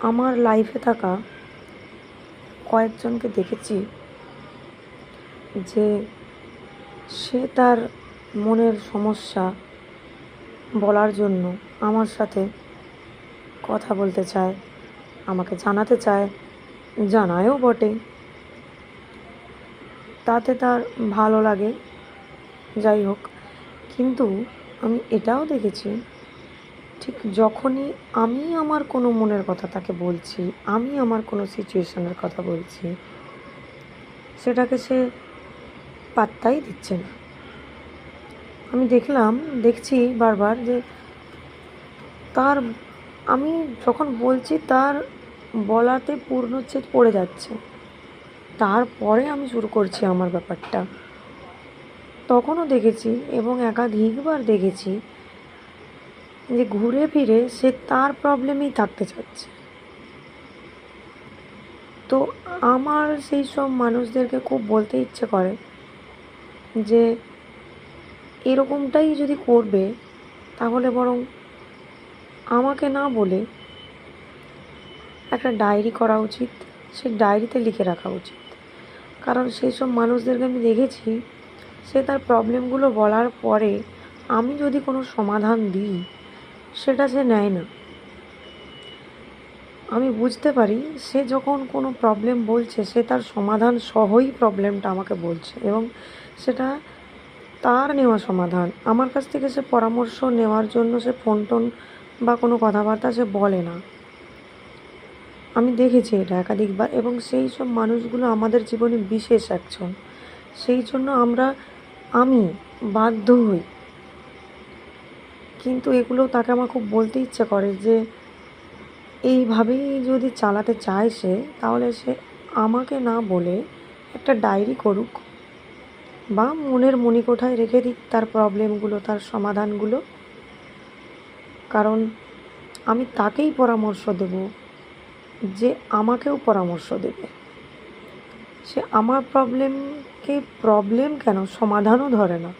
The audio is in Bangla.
আমার লাইফে থাকা কয়েকজনকে দেখেছি যে সে তার মনের সমস্যা বলার জন্য আমার সাথে কথা বলতে চায়, আমাকে জানাতে চায়, জানায়ও বটে। তাতে তার ভালো লাগে, যাই হোক। কিন্তু আমি এটাও দেখেছি ঠিক যখনই আমি আমার কোনো মনের কথা তাকে বলছি, আমি আমার কোনো সিচুয়েশনের কথা বলছি, সেটাকে সে পাত্তাই দিচ্ছে না। আমি দেখলাম, দেখছি বারবার যে তার, আমি যখন বলছি তার বলাতে পূর্ণচ্ছেদ পড়ে যাচ্ছে। তারপরে আমি শুরু করছি আমার ব্যাপারটা। তখনও দেখেছি এবং একাধিকবার দেখেছি যে ঘুরে ফিরে সে তার প্রবলেমেই থাকতে চাচ্ছে। তো আমার সেই সব মানুষদেরকে খুব বলতে ইচ্ছে করে যে, এরকমটাই যদি করবে, তাহলে বরং আমাকে না বলে একটা ডায়েরি করা উচিত, সে ডায়েরিতে লিখে রাখা উচিত। কারণ সেই সব মানুষদেরকে আমি দেখেছি, সে তার প্রবলেমগুলো বলার পরে আমি যদি কোনো সমাধান দিই সেটা সে নেয় না। আমি বুঝতে পারি, সে যখন কোনো প্রবলেম বলছে, সে তার সমাধান সহই প্রবলেমটা আমাকে বলছে এবং সেটা তার নেওয়া সমাধান। আমার কাছ থেকে সে পরামর্শ নেওয়ার জন্য সে ফোন টোন বা কোনো কথাবার্তা সে বলে না। আমি দেখেছি এটা একাধিকবার এবং সেই সব মানুষগুলো আমাদের জীবনে বিশেষ একজন। সেই জন্য আমরা, আমি বাধ্য হই কিন্তু এগুলো তাকে আমার খুব বলতে ইচ্ছে করে যে, এইভাবেই যদি চালাতে চায় সে, তাহলে সে আমাকে না বলে একটা ডায়েরি করুক বা মনের মণিকোঠায় রেখে দিক তার প্রবলেমগুলো, তার সমাধানগুলো। কারণ আমি তাকেই পরামর্শ দেব যে আমাকেও পরামর্শ দেবে। সে আমার প্রবলেমকে, প্রবলেম কেন? সমাধানও ধরে না।